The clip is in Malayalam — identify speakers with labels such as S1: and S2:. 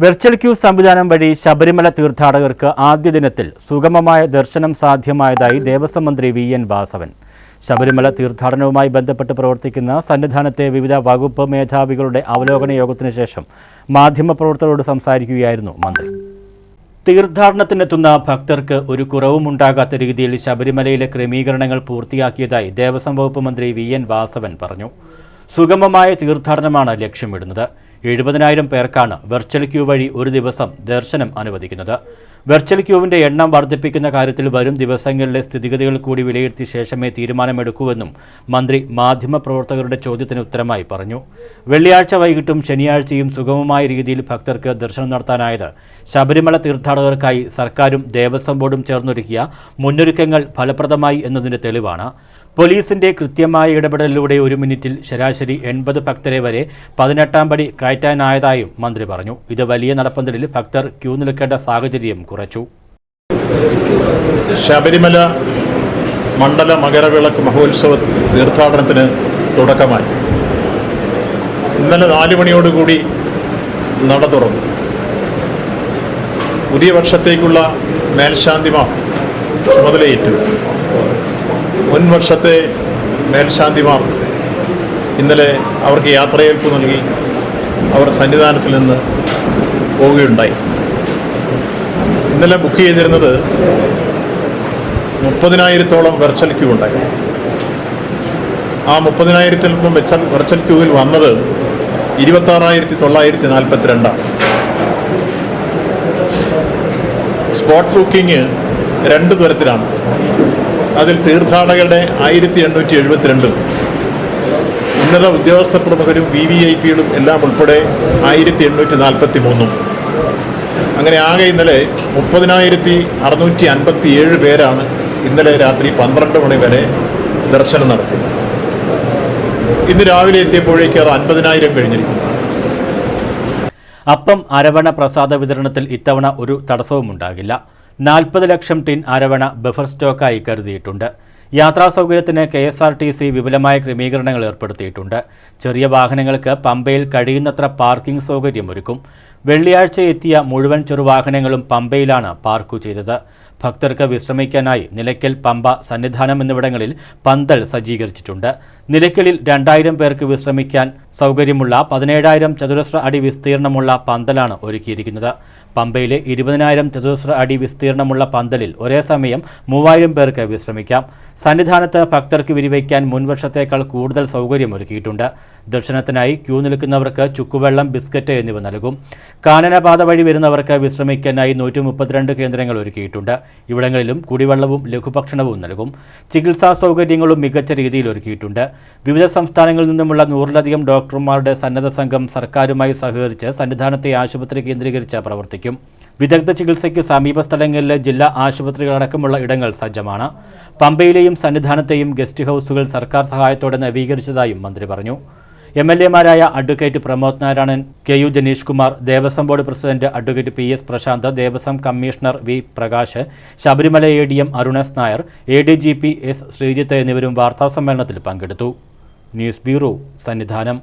S1: വെർച്വൽ ക്യൂ സംവിധാനം വഴി ശബരിമല തീർത്ഥാടകർക്ക് ആദ്യ ദിനത്തിൽ സുഗമമായ ദർശനം സാധ്യമായതായി ദേവസ്വം മന്ത്രി വി എൻ വാസവൻ. ശബരിമല തീർത്ഥാടനവുമായി ബന്ധപ്പെട്ട് പ്രവർത്തിക്കുന്ന സന്നിധാനത്തെ വിവിധ വകുപ്പ് മേധാവികളുടെ അവലോകന യോഗത്തിന് ശേഷം മാധ്യമപ്രവർത്തകരോട് സംസാരിക്കുകയായിരുന്നു മന്ത്രി. തീർത്ഥാടനത്തിനെത്തുന്ന ഭക്തർക്ക് ഒരു കുറവും ഉണ്ടാകാത്ത രീതിയിൽ ശബരിമലയിലെ ക്രമീകരണങ്ങൾ പൂർത്തിയാക്കിയതായി ദേവസ്വം വകുപ്പ് മന്ത്രി വി എൻ വാസവൻ പറഞ്ഞു. സുഗമമായ തീർത്ഥാടനമാണ് ലക്ഷ്യമിടുന്നത്. എഴുപതിനായിരം പേർക്കാണ് വെർച്വൽ ക്യൂ വഴി ഒരു ദിവസം ദർശനം അനുവദിക്കുന്നത്. വെർച്വൽ ക്യൂവിന്റെ എണ്ണം വർദ്ധിപ്പിക്കുന്ന കാര്യത്തിൽ വരും ദിവസങ്ങളിലെ സ്ഥിതിഗതികൾ കൂടി വിലയിരുത്തിയ ശേഷമേ തീരുമാനമെടുക്കൂവെന്നും മന്ത്രി മാധ്യമപ്രവർത്തകരുടെ ചോദ്യത്തിന് ഉത്തരമായി പറഞ്ഞു. വെള്ളിയാഴ്ച വൈകിട്ടും ശനിയാഴ്ചയും സുഗമമായ രീതിയിൽ ഭക്തർക്ക് ദർശനം നടത്താനായത് ശബരിമല തീർത്ഥാടകർക്കായി സർക്കാരും ദേവസ്വം ബോർഡും ചേർന്നൊരുക്കിയ മുന്നൊരുക്കങ്ങൾ ഫലപ്രദമായി എന്നതിന്റെ തെളിവാണ്. പോലീസിന്റെ കൃത്യമായ ഇടപെടലിലൂടെ ഒരു മിനിറ്റിൽ ശരാശരി എൺപത് ഭക്തരെ വരെ പതിനെട്ടാം പടി കയറ്റാനായതായും മന്ത്രി പറഞ്ഞു. ഇത് വലിയ നടപ്പന്തലിൽ ഭക്തർ ക്യൂ നിൽക്കേണ്ട സാഹചര്യം കുറച്ചു.
S2: ശബരിമല മണ്ഡല മകരവിളക്ക് മഹോത്സവ തീർത്ഥാടനത്തിന് തുടക്കമായി. ഇന്നലെ നാല് മണിയോടുകൂടി നട തുറന്നു. പുതിയ വർഷത്തേക്കുള്ള മേൽശാന്തിമാർ ചുമതലയേറ്റു. മുൻ വർഷത്തെ മേൽശാന്തിമാർ ഇന്നലെ അവർക്ക് യാത്രയേൽപ്പ് നൽകി അവർ സന്നിധാനത്തിൽ നിന്ന് പോവുകയുണ്ടായി. ഇന്നലെ ബുക്ക് ചെയ്തിരുന്നത് മുപ്പതിനായിരത്തോളം വെർച്വൽ ക്യൂ ഉണ്ടായി. ആ മുപ്പതിനായിരത്തിലൊപ്പം വെച്ച വെർച്വൽ ക്യൂവിൽ വന്നത് ഇരുപത്താറായിരത്തി തൊള്ളായിരത്തി നാൽപ്പത്തിരണ്ടാണ് സ്പോട്ട് ബുക്കിംഗ് രണ്ട് തരത്തിലാണ്. അതിൽ തീർത്ഥാടകരുടെ ആയിരത്തി എണ്ണൂറ്റി എഴുപത്തിരണ്ടും ഉന്നത ഉദ്യോഗസ്ഥ പ്രമുഖരും വി വി ഐ പികളും എല്ലാം ഉൾപ്പെടെ ആയിരത്തി എണ്ണൂറ്റി നാൽപ്പത്തി മൂന്നും അങ്ങനെ ആകെ ഇന്നലെ മുപ്പതിനായിരത്തി അറുന്നൂറ്റി അൻപത്തി ഏഴ് പേരാണ് ഇന്നലെ രാത്രി പന്ത്രണ്ട് മണി വരെ ദർശനം നടത്തി. ഇന്ന് രാവിലെ എത്തിയപ്പോഴേക്ക് അത് അൻപതിനായിരം കഴിഞ്ഞിരിക്കുന്നു.
S1: അപ്പം അരവണ പ്രസാദ വിതരണത്തിൽ ഇത്തവണ ഒരു തടസ്സവും ഉണ്ടാകില്ല നാൽപ്പത് ലക്ഷം ടിൻ അരവണ ബഫർ സ്റ്റോക്കായി കരുതിയിട്ടുണ്ട്. യാത്രാ സൗകര്യത്തിന് K S R T C വിപുലമായ ക്രമീകരണങ്ങൾ ഏർപ്പെടുത്തിയിട്ടുണ്ട്. ചെറിയ വാഹനങ്ങൾക്ക് പമ്പയിൽ കഴിയുന്നത്ര പാർക്കിംഗ് സൗകര്യം ഒരുക്കും വെള്ളിയാഴ്ച എത്തിയ മുഴുവൻ ചെറുവാഹനങ്ങളും പമ്പയിലാണ് പാർക്കു ചെയ്തത്. ഭക്തർക്ക് വിശ്രമിക്കാനായി നിലയ്ക്കൽ പമ്പ സന്നിധാനം എന്നിവിടങ്ങളിൽ പന്തൽ സജ്ജീകരിച്ചിട്ടുണ്ട്. നിലയ്ക്കലിൽ രണ്ടായിരം പേർക്ക് വിശ്രമിക്കാൻ സൗകര്യമുള്ള പതിനേഴായിരം ചതുരശ്ര അടി വിസ്തീർണമുള്ള പന്തലാണ് ഒരുക്കിയിരിക്കുന്നത്. പമ്പയിലെ ഇരുപതിനായിരം ചതുരശ്ര അടി വിസ്തീർണമുള്ള പന്തലിൽ ഒരേ സമയം മൂവായിരം പേർക്ക് വിശ്രമിക്കാം. സന്നിധാനത്ത് ഭക്തർക്ക് വിരിവയ്ക്കാൻ മുൻവർഷത്തേക്കാൾ കൂടുതൽ സൗകര്യമൊരുക്കിയിട്ടുണ്ട്. ദർശനത്തിനായി ക്യൂ നിൽക്കുന്നവർക്ക് ചുക്കുവെള്ളം ബിസ്ക്കറ്റ് എന്നിവ നൽകും. കാനനപാത വഴി വരുന്നവർക്ക് വിശ്രമിക്കാനായി നൂറ്റി കേന്ദ്രങ്ങൾ ഒരുക്കിയിട്ടുണ്ട്. ഇവിടങ്ങളിലും കുടിവെള്ളവും ലഘുഭക്ഷണവും നൽകും. ചികിത്സാ സൗകര്യങ്ങളും മികച്ച രീതിയിൽ ഒരുക്കിയിട്ടുണ്ട്. വിവിധ സംസ്ഥാനങ്ങളിൽ നിന്നുമുള്ള നൂറിലധികം ഡോക്ടർമാരുടെ സന്നദ്ധ സംഘം സർക്കാരുമായി സഹകരിച്ച് സന്നിധാനത്തെ ആശുപത്രി കേന്ദ്രീകരിച്ച് പ്രവർത്തിക്കും. വിദഗ്ധ ചികിത്സയ്ക്ക് സമീപ സ്ഥലങ്ങളിലെ ജില്ലാ ആശുപത്രികളടക്കമുള്ള ഇടങ്ങൾ സജ്ജമാണ്. പമ്പയിലെയും സന്നിധാനത്തെയും ഗസ്റ്റ് ഹൗസുകൾ സർക്കാർ സഹായത്തോടെ നവീകരിച്ചതായും മന്ത്രി പറഞ്ഞു. M L എമാരായ advocate Pramod Narayanan K U Janeesh Kumar Devaswom board president advocate P S Prashanth Devaswom commissioner V Prakash Sabarimala A D M Arunas Nair A D G P S Sreejith എന്നിവരും വാർത്താസമ്മേളനത്തിൽ പങ്കെടുത്തു. News bureau Sannidhanam.